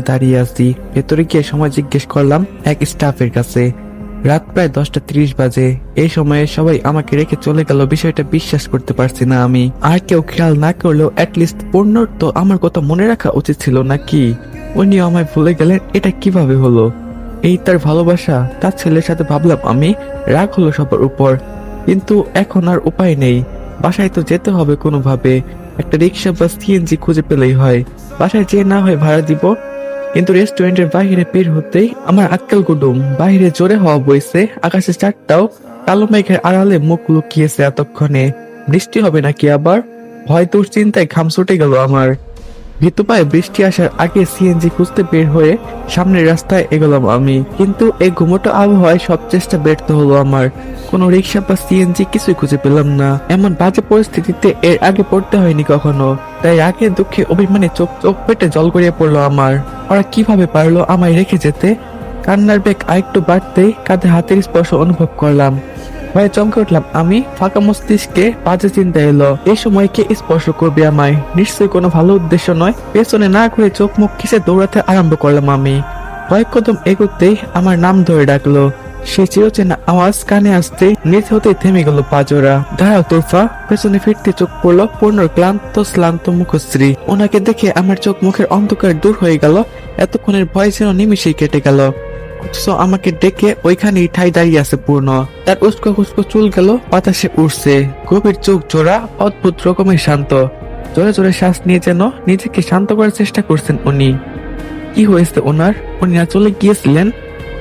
দাঁড়িয়ে আছি। ভেতরে গিয়ে সময় জিজ্ঞেস করলাম এক স্টাফের কাছে। রাত প্রায় দশটা তিরিশ বাজে। এই সময়ে সবাই আমাকে রেখে চলে গেল, বিষয়টা বিশ্বাস করতে পারছি না আমি। আর কেউ খেয়াল না করলেও অ্যাটলিস্ট পূর্ণর তো আমার কথা মনে রাখা উচিত ছিল নাকি? উনি আমায় ভুলে গেলেন, এটা কীভাবে হলো? এই তার ভালোবাসা, তার ছেলের সাথে ভাবলাম আমি, রাগ হলো সবার উপর। কিন্তু এখন আর উপায় নেই। বাসায় তো যেতে হবে কোনোভাবে। একটা রিক্সা বা সিএনজি খুঁজে পেলেই হয়। বাসায় যে না হয় ভাড়া দিব কিন্তু রেস্টুরেন্টের বাইরে বের হতেই আমার আক্কেল গুডুম বাইরে জোরে হওয়া বইছে, আকাশে চারটাও কালো মেঘের আড়ালে মুখ লুকিয়েছে এতক্ষণে। বৃষ্টি হবে নাকি আবার? হয়তো চিন্তায় ঘাম ছুটে গেল আমার। ভীতু বৃষ্টি আসার আগে সিএনজি খুঁজতে বের হয়ে সামনের রাস্তায় এগোলাম আমি। কিন্তু এই ঘুমোটো আবহাওয়ায় সব চেষ্টা ব্যর্থ হলো আমার। কোনো রিক্সা বা সিএনজি কিছুই খুঁজে পেলাম না। এমন বাজে পরিস্থিতিতে এর আগে পড়তে হয়নি কখনো। তাই আগে দুঃখে অভিমানে চোখ চোখ পেটে জল গড়িয়ে পড়ল আমার। ওরা কীভাবে পারল আমায় রেখে যেতে? কান্নার বেগ আরেকটু বাড়তেই কাঁধে হাতের স্পর্শ অনুভব করলাম। ভয়ে চমকে উঠলাম। আমি ফাঁকা মস্তিষ্কে বাজে চিন্তা এলো। এই সময় কে স্পর্শ করবে আমায়? নিশ্চয়ই কোনো ভালো উদ্দেশ্য নয়। পেছনে না ঘুরে চোখ মুখ কিসে দৌড়াতে আরম্ভ করলাম আমি। কয়েক কদম এগোতেই আমার নাম ধরে ডাকলো। সে চিরচেনা আওয়াজ কানে আসতে নিজ হতে থেমে গেল পাজোরা দাঁড়াও তোরফা পেছনে ফিরতে চোখ পড়ল পূর্ণর ক্লান্ত, শ্লান্ত মুখশ্রী। ওনাকে দেখে আমার চোখ মুখের অন্ধকার দূর হয়ে গেল। এতক্ষণের ভয় যেন নিমিশেই কেটে গেল। আমাকে ডেকে ওইখানেই ঠাই দাঁড়িয়ে আছে পূর্ণ। তার উস্কো খুস্কো চুল গেল, বাতাসে উঠছে গভীর চোখ জোড়া, অদ্ভুত রকমের শান্ত। জোরে জোরে শ্বাস নিয়ে যেন নিজেকে শান্ত করার চেষ্টা করছেন উনি। কি হয়েছে ওনার? উনি চলে গিয়েছিলেন?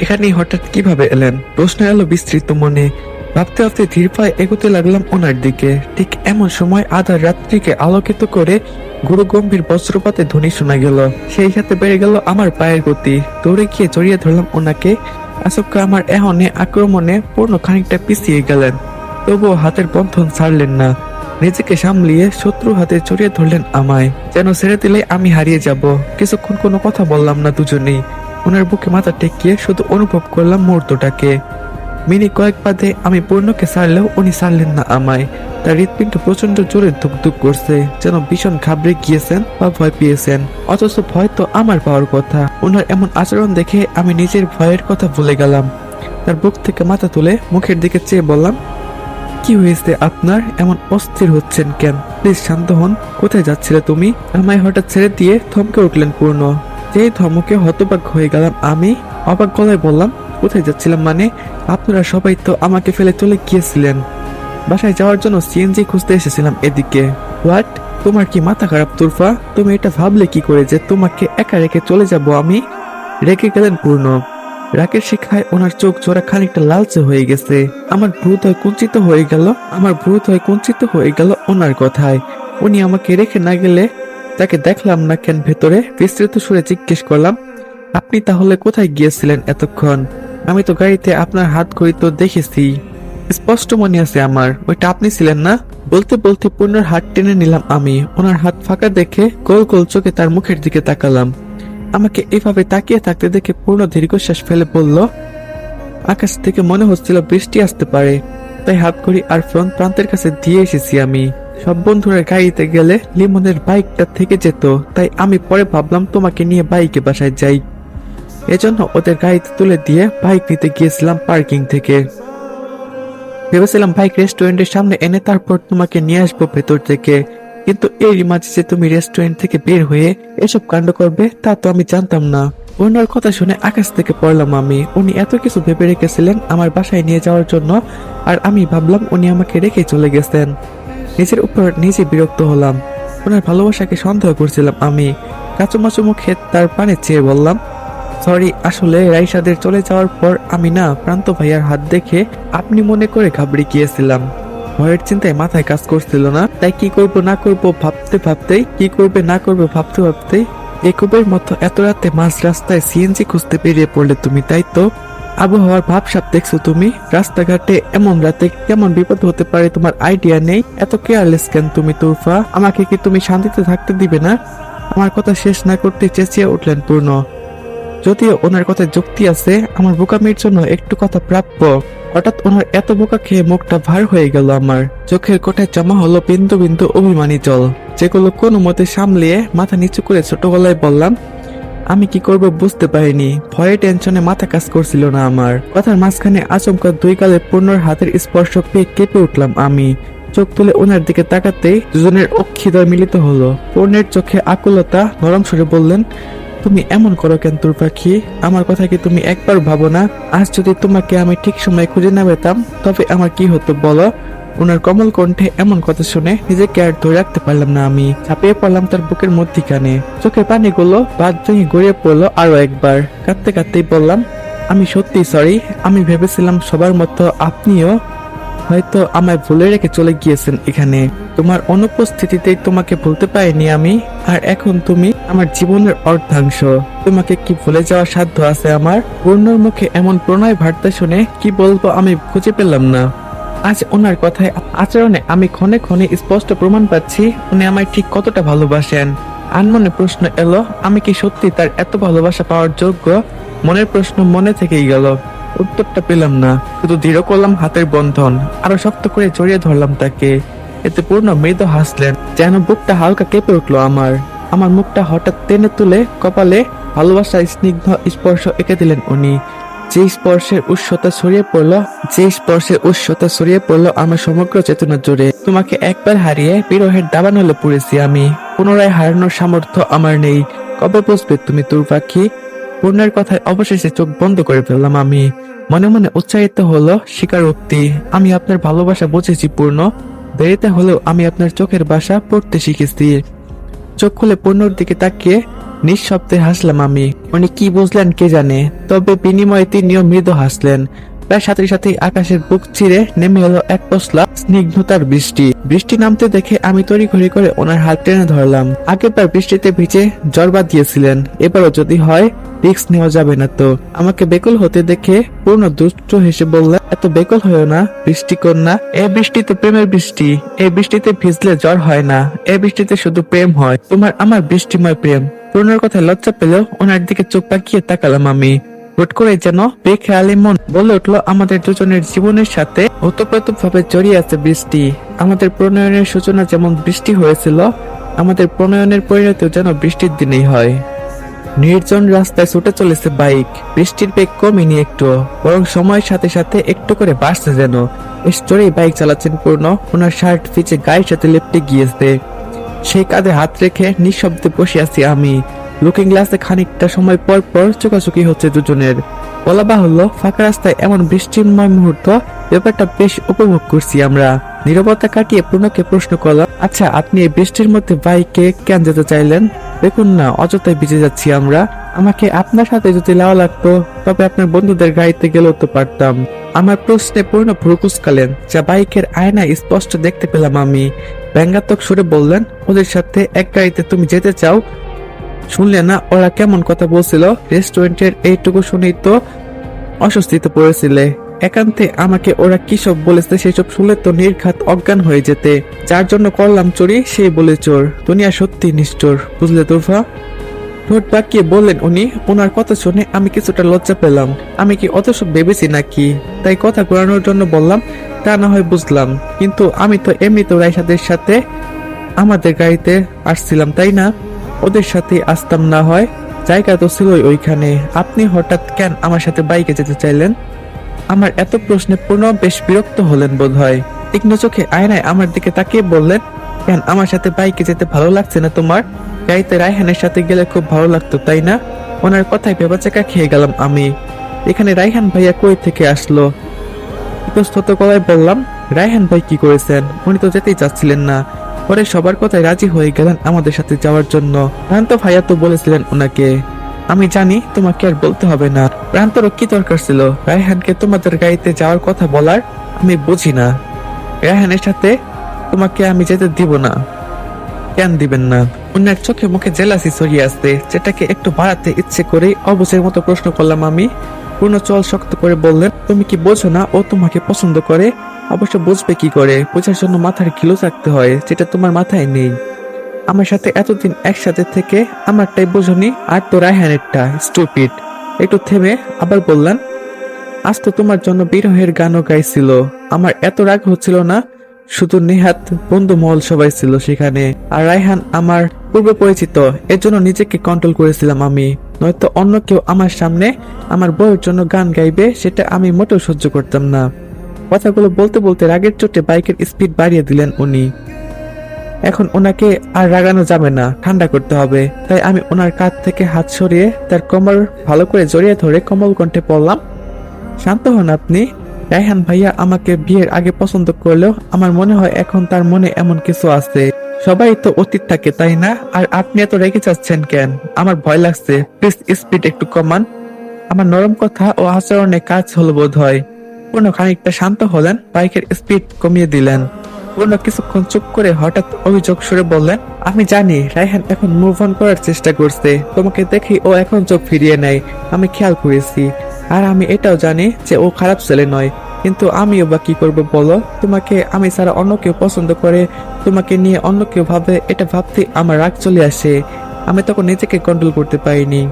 এখানেই হঠাৎ কীভাবে এলেন? প্রশ্ন এলো বিস্তৃত মনে ভাবতে ভাবতে ধীর পায়ে এগোতে লাগলাম ওনার দিকে। ঠিক এমন সময় আধার রাত্রিকে আলোকিত করে গুরু গম্ভীর বজ্রপাতে ধ্বনি শোনা গেল। সেই সাথে বেড়ে গেল আমার পায়ের গতি। দৌড়ে গিয়ে জড়িয়ে ধরলাম ওনাকে। আচমকা আমার এহনে আক্রমণে পূর্ণ খানিকটা পিছিয়ে গেলেন। তবুও হাতের বন্ধন ছাড়লেন না। নিজেকে সামলিয়ে শত্রু হাতে জড়িয়ে ধরলেন আমায়। যেন ছেড়ে দিলে আমি হারিয়ে যাব। কিছুক্ষণ কোনো কথা বললাম না দুজনেই। ওনার বুকে মাথা টেকিয়ে শুধু অনুভব করলাম মুহূর্তটাকে। মিনি কয়েক বাদে আমি পূর্ণকে সারলেও উনি সারলেন না আমায়। তার হৃৎপিণ্ড প্রচণ্ড জোরে ধুকধুক করছে, যেন ভীষণ ঘাবড়ে গিয়েছেন বা ভয় পেয়েছেন। অথচ ভয় তো আমার পাওয়ার কথা। ওনার এমন আচরণ দেখে আমি নিজের ভয়ের কথা ভুলে গেলাম। তার বুক থেকে মাথা তুলে মুখের দিকে চেয়ে বললাম, কি হয়েছে আপনার? এমন অস্থির হচ্ছেন কেন? প্লিজ শান্ত হন। কোথায় যাচ্ছিলে তুমি? আমায় হঠাৎ ছেড়ে দিয়ে থমকে উঠলেন পূর্ণ। যেই ধমকে হতবাক হয়ে গেলাম আমি, অবাক গলায় বললাম কোথায় যাচ্ছিলাম মানে? আপনারা সবাই তো আমাকে ফেলে চলে গিয়েছিলেন। বাসায় যাওয়ার জন্য সিএনজি খুঁজতে এসেছিলাম এদিকে। হোয়াট তোমার কি মাথা খারাপ, তুরফা? তুমি এটা ভাবলে কি করে যে তোমাকে একা রেখে চলে যাব আমি? রেখে গেলেন পূর্ণ। রাকের শিখায় ওনার চোখ জোড়া খানিকটা লালচে হয়ে গেছে। আমার ভ্রুত হয় কুঞ্চিত হয়ে গেল। আমার ভ্রুত হয় কুঞ্চিত হয়ে গেল ওনার কথায়। উনি আমাকে রেখে না গেলে তাকে দেখলাম না কেন ভেতরে? বিস্তৃত সুরে জিজ্ঞেস করলাম, আপনি তাহলে কোথায় গিয়েছিলেন এতক্ষণ? আমি তো গাড়িতে আপনার হাত ঘড়ি তো দেখেছি। স্পষ্ট মনে আছে আমার, ওইটা আপনি ছিলেন না? বলতে বলতে পূর্ণর হাত টেনে নিলাম আমি, ওনার হাত ফাঁকা দেখে গোল গোল চোখে তার মুখের দিকে তাকালাম। আমাকে এভাবে তাকিয়ে থাকতে দেখে পূর্ণ দীর্ঘশ্বাস ফেলে বলল, আকাশ থেকে মনে হচ্ছিল বৃষ্টি আসতে পারে, তাই হাত ঘড়ি আর ফ্রন্ট প্রান্তের কাছে দিয়ে এসেছি আমি। সব বন্ধুরা গাড়িতে গেলে লিমনের বাইকটা থেকে যেত, তাই আমি পরে ভাবলাম তোমাকে নিয়ে বাইকে বাসায় যাই। এজন্য ওদের গাড়িতে তুলে দিয়ে বাইক নিতে গিয়েছিলাম পার্কিং থেকে। ভেবেছিলাম বাইক রেস্টুরেন্টের সামনে এনে তারপর তোমাকে নিয়ে আসব ভেতর থেকে। কিন্তু এরই মাঝে যে তুমি রেস্টুরেন্ট থেকে বের হয়ে এসব কাণ্ড করবে, তা তো আমি জানতাম না। ওনার কথা শুনে আকাশ থেকে পড়লাম আমি। উনি এত কিছু ভেবে রেখেছিলেন আমার বাসায় নিয়ে যাওয়ার জন্য, আর আমি ভাবলাম উনি আমাকে রেখে চলে গেছেন। নিজের উপর নিজে বিরক্ত হলাম। ওনার ভালোবাসাকে সন্দেহ করছিলাম আমি। কাচুমাচু মুখে তার পানে চেয়ে বললাম সরি আসলে রাইসাদের চলে যাওয়ার পর আমি না প্রান্ত ভাইয়ার হাত দেখে আপনি মনে করে ঘাবড়ে গিয়েছিলাম। ভয়ের চিন্তায় মাথায় কাজ করছিল না। তাই কি করব, না করব, ভাবতে ভাবতেই, কি করবে, না করবে, ভাবতে ভাবতেই একুবের মতো এত রাতে মাঝ রাস্তায় সিএনজি খুঁজতে বেরিয়ে পড়লে তুমি, তাই তো? আবহাওয়ার ভাবসাব দেখছ তুমি? রাস্তাঘাটে এমন রাতে কেমন বিপদ হতে পারে তোমার আইডিয়া নেই? এত কেয়ারলেস কেন তুমি, তুরফা? আমাকে কি তুমি শান্তিতে থাকতে দিবে না? আমার কথা শেষ না করতে চেঁচিয়ে উঠলেন পূর্ণ। যদিও ওনার কথায় যুক্তি আছে, আমার বোকামির জন্য একটু কথা প্রাপ্য। হঠাৎ ওনার এত বোকা খেয়ে মুখটা ভার হয়ে গেল আমার। চোখের কোঠায় জমা হলো বিন্দু বিন্দু অভিমানী জল। যেগুলো কোনো মতে সামলিয়ে মাথা নিচু করে ছোট গলায় বললাম, আমি কি করব বুঝতে পারিনি। ভয়ে টেনশনে মাথা কাজ করছিল না আমার। কথার মাঝখানে আচমকা দুই কালে পূর্ণর হাতের স্পর্শ পেয়ে কেঁপে উঠলাম আমি। চোখ তুলে ওনার দিকে তাকাতেই দুজনের অক্ষিদয় মিলিত হলো। পূর্ণের চোখে আকুলতা, নরম সরে বললেন তুমি এমন করো কেন, তোর পাখি? আমার কথা কি তুমি একবার ভাবো না? আজ যদি তোমাকে আমি ঠিক সময় খুঁজে না পেতাম, তবে আমার কি হতো বলো? ওনার কমল কণ্ঠে এমন কথা শুনে নিজেকে আর ধরে রাখতে পারলাম না আমি। চাপিয়ে পড়লাম তার বুকের মধ্যিখানে। চোখের পানিগুলো বাদ ভেঙে গড়িয়ে পড়ল আরও একবার। কাঁদতে কাঁদতেই বললাম, আমি সত্যি সরি আমি ভেবেছিলাম সবার মতো আপনিও হয়তো আমায় ভুলে রেখে চলে গিয়েছেন এখানে। তোমার অনুপস্থিতিতেই তোমাকে ভুলতে পারিনি আমি, আর এখন তুমি আমার জীবনের অর্ধাংশ। তোমাকে কি ভুলে যাওয়ার সাধ্য আছে আমার? পূর্ণর মুখে এমন প্রণয় বার্তা শুনে কি বলব আমি খুঁজে পেলাম না। আজ ওনার কথায় আচরণে আমি ক্ষণে ক্ষণে স্পষ্ট প্রমাণ পাচ্ছি উনি আমায় ঠিক কতটা ভালোবাসেন। আনমনে প্রশ্ন এলো, আমি কি সত্যি তার এত ভালোবাসা পাওয়ার যোগ্য? মনের প্রশ্ন মনে থেকেই গেল। উত্তরটা পেলাম না। শুধু দৃঢ় করলাম হাতের বন্ধন, আরও শক্ত করে জড়িয়ে ধরলাম তাকে। এতে পূর্ণ মৃদু হাসলেন, যেন বুকটা হালকা কেঁপে উঠল আমার। আমার মুখটা হঠাৎ টেনে তুলে কপালে ভালোবাসার স্নিগ্ধ স্পর্শ এঁকে দিলেন উনি। যে স্পর্শের উৎসতা ছড়িয়ে পড়ল, যে স্পর্শের উৎসতা ছড়িয়ে পড়ল আমার সমগ্র চেতনা জুড়ে। তোমাকে একবার হারিয়ে বিরহের দাবান হলে পড়েছি আমি। পুনরায় হারানোর সামর্থ্য আমার নেই। কবে বুঝবে তুমি তোর পাখি পূর্ণের কথায় অবশেষে চোখ বন্ধ করে ফেললাম আমি। মনে মনে উৎসাহিত হলো, স্বীকারোক্তি, আমি আপনার ভালোবাসা বুঝেছি, পূর্ণ। দেরিতে হলেও আমি আপনার চোখের বাসা পড়তে শিখেছি। চোখ খুলে পূর্ণর দিকে তাকিয়ে নিঃশব্দে হাসলাম আমি। উনি কি বুঝলেন কে জানে, তবে বিনিময়ে তিনিও মৃদু হাসলেন। তার সাথে সাথে আকাশের বুক চিরে নেমে এলো এক পশলা স্নিগ্ধতার বৃষ্টি। বৃষ্টি নামতে দেখে আমি তড়িঘড়ি করে ওনার হাত টেনে ধরলাম। আগেরবার বৃষ্টিতে ভিজে জ্বর বাদ দিয়েছিলেন। এবারও যদি হয় রিক্স নেওয়া যাবে না তো। আমাকে বেকুল হতে দেখে পূর্ণ দুষ্ট হেসে বললেন, এত বেকুল হয়েও না, বৃষ্টি কন্যা। এ বৃষ্টি তো প্রেমের বৃষ্টি। এই বৃষ্টিতে ভিজলে জ্বর হয় না। এ বৃষ্টিতে শুধু প্রেম হয়। তোমার আমার বৃষ্টিময় প্রেম। পূর্ণর কথায় লজ্জা পেলেও ওনার দিকে চোখ পাকিয়ে তাকালাম আমি। হুট করে যেন বেখেয়ালি মন বলে উঠল আমাদের দুজনের জীবনের সাথে। ওতপ্রোত ভাবে জড়িয়ে আছে বৃষ্টি। আমাদের প্রণয়নের সূচনা যেমন বৃষ্টি হয়েছিল, আমাদের প্রণয়নের পরিণতিও যেন বৃষ্টির দিনেই হয়। নির্জন রাস্তায় ছুটে চলেছে বাইক। বৃষ্টির বেগ কমেনি একটু, বরং সময়ের সাথে সাথে একটু করে বাড়ছে যেন। জোরেই বাইক চালাচ্ছেন পূর্ণ। ওনার শার্ট ফিচে গায়ের সাথে লেপটে গিয়েছে। সেই কাঁধে হাত রেখে নিঃশব্দে বসে আছি আমি। লুকিং গ্লাসে খানিকটা সময় পর পর চোকাচুকি হচ্ছে দুজনের। বলা বাহুল্য ফাঁকা রাস্তায় এমন বৃষ্টিময় মুহূর্ত, ব্যাপারটা বেশ উপভোগ করছি আমরা। নীরবতা কাটিয়ে পূর্ণকে প্রশ্ন করলাম আচ্ছা আপনি এই বৃষ্টির মধ্যে বাইকে কেন যেতে চাইলেন? দেখুন না অযথায় ভিজে যাচ্ছি আমরা। আমাকে আপনার সাথে যদি লাও লাগতো, তবে আপনার বন্ধুদের গাড়িতে গেলেও তো পারতাম। আমার প্রশ্নে পূর্ণ ভ্রুকুসকালেন যা বাইকের আয়নায় স্পষ্ট দেখতে পেলাম আমি। ব্যঙ্গাত্মক সুরে বললেন, ওদের সাথে এক গাড়িতে তুমি যেতে চাও শুনলে না, ওরা কেমন কথা বলছিল? রেস্টুরেন্টের এইটুকু শুনেই তো অস্বস্তিতে পড়েছিলে। একান্তে আমাকে ওরা কি সব বলেছে সেসব শুনলে তো নির্ঘাত অজ্ঞান হয়ে যেতে। যার জন্য করলাম চুরি সেই বলে চোর। দুনিয়া সত্যি নিষ্ঠুর, বুঝলে তোরফা ঠোঁট বাকিয়ে বললেন উনি ওনার কথা শুনে আমি কিছুটা লজ্জা পেলাম। আমি কি অত সব ভেবেছি নাকি? তাই কথা ঘোরানোর জন্য বললাম, তা না হয় বুঝলাম। কিন্তু আমি তো এমনিতেও রাইসাদের সাথে আমাদের গাড়িতে আসছিলাম, তাই না? ওদের সাথে আসতাম না হয়। জায়গা তো ছিলই ওইখানে। আপনি হঠাৎ কেন আমার সাথে বাইকে যেতে চাইলেন? আমার এত প্রশ্নে পূর্ণ বেশ বিরক্ত হলেন বোধ হয় তীক্ষ্ণ চোখে আয়নায় আমার দিকে তাকিয়ে বললেন, কেন আমার সাথে বাইকে যেতে ভালো লাগছে না তোমার? গাড়িতে রায়হানের সাথে গেলে খুব ভালো লাগতো, তাই না? ওনার কথায় ভেবাচাকা খেয়ে গেলাম আমি। এখানে রায়হান ভাইয়া কই থেকে আসলো? ইতস্তত গলায় বললাম, রায়হান ভাই কি করেছেন? উনি তো যেতেই চাচ্ছিলেন না। পরে সবার কথায় রাজি হয়ে গেলেন আমাদের সাথে যাওয়ার জন্য। প্রান্ত ভাইয়া তো বলেছিলেন ওনাকে, আমি জানি তোমাকে আর বলতে হবে না। প্রান্তরও কি দরকার ছিল? রায়হানকে তোমাদের গাড়িতে যাওয়ার কথা বলার? আমি বুঝি না। রায়হানের সাথে তোমাকে আমি যেতে দিব না। কেন দিবেন না? অন্যের চোখে মুখে জেলাসি ছড়িয়ে আসছে যেটাকে একটু বাড়াতে ইচ্ছে করে অবসের মতো প্রশ্ন করলাম আমি। পূর্ণ চল শক্ত করে বললেন, তুমি কি বোঝো না ও তোমাকে পছন্দ করে? অবশ্য বুঝবে কি করে? বোঝার জন্য মাথার কিলো থাকতে হয়, যেটা তোমার মাথায় নেই। আমার সাথে এতদিন একসাথে থেকে আমারটাই বোঝনি, আর তো রায়হানেরটা স্টুপিড একটু থেমে আবার বললেন আজ তো তোমার জন্য বিরহের গানও গাইছিল। আমার এত রাগ হচ্ছিল না, শুধু নেহাত বন্ধু মহল সবাই ছিল সেখানে। আর রায়হান আমার পূর্ব পরিচিত, এর জন্য নিজেকে কন্ট্রোল করেছিলাম আমি। নয়তো অন্য কেউ আমার সামনে আমার বউয়ের জন্য গান গাইবে, সেটা আমি মোটেও সহ্য করতাম না। কথাগুলো বলতে বলতে রাগের চোটে বাইকের স্পিড বাড়িয়ে দিলেন উনি। এখন ওনাকে আর রাগানো যাবে না, ঠান্ডা করতে হবে। তাই আমি ওনার কাঁধ থেকে হাত সরিয়ে তার কোমর ভালো করে জড়িয়ে ধরে কমল কণ্ঠে পড়লাম শান্ত হন আপনি। রায়হান ভাইয়া আমাকে বিয়ের আগে পছন্দ করলেও আমার মনে হয় এখন তার মনে এমন কিছু আছে। সবাই তো অতীত থাকে, তাই না? আর আপনি এত রেগে যাচ্ছেন কেন? আমার ভয় লাগছে। প্লিজ স্পিড একটু কমান। আমার নরম কথা ও আচরণে কাজ হলো বোধ হয় পূর্ণ খানিকটা শান্ত হলেন, বাইকের স্পিড কমিয়ে দিলেন। পূর্ণ কিছুক্ষণ চুপ করে হঠাৎ অভিযোগ সুরে বললেন, আমি জানি, রায়হান এখন মুভ অন করার চেষ্টা করছে। তোমাকে দেখি ও এখন চোখ ফিরিয়ে নেয়। আমি খেয়াল করেছি। আর আমি এটাও জানি যে ও খারাপ ছেলে নয়। কিন্তু আমিও বা কি করব বলো? তোমাকে, আমি ছাড়া অন্য কেউ পছন্দ করে। তোমাকে নিয়ে অন্য কেউ ভাবে, এটা ভাবতে আমার রাগ চলে আসে। আমি তখন নিজেকে কন্ট্রোল করতে পারিনি।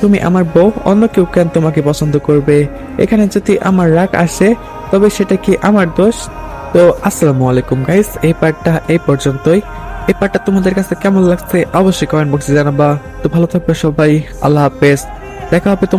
তুমি আমার বউ, অন্য কেউ কেন তোমাকে পছন্দ করবে? এখানে যদি আমার রাগ আসে, তবে সেটা কি আমার দোষ? তো আসসালামু আলাইকুম গাইস এই পার্টটা এই পর্যন্তই। এই পার্টটা তোমাদের কাছে কেমন লাগছে অবশ্যই কমেন্ট বক্সে জানাবা। তো ভালো থাকবে সবাই। আল্লাহ হাফেজ। দেখা হবে তোমার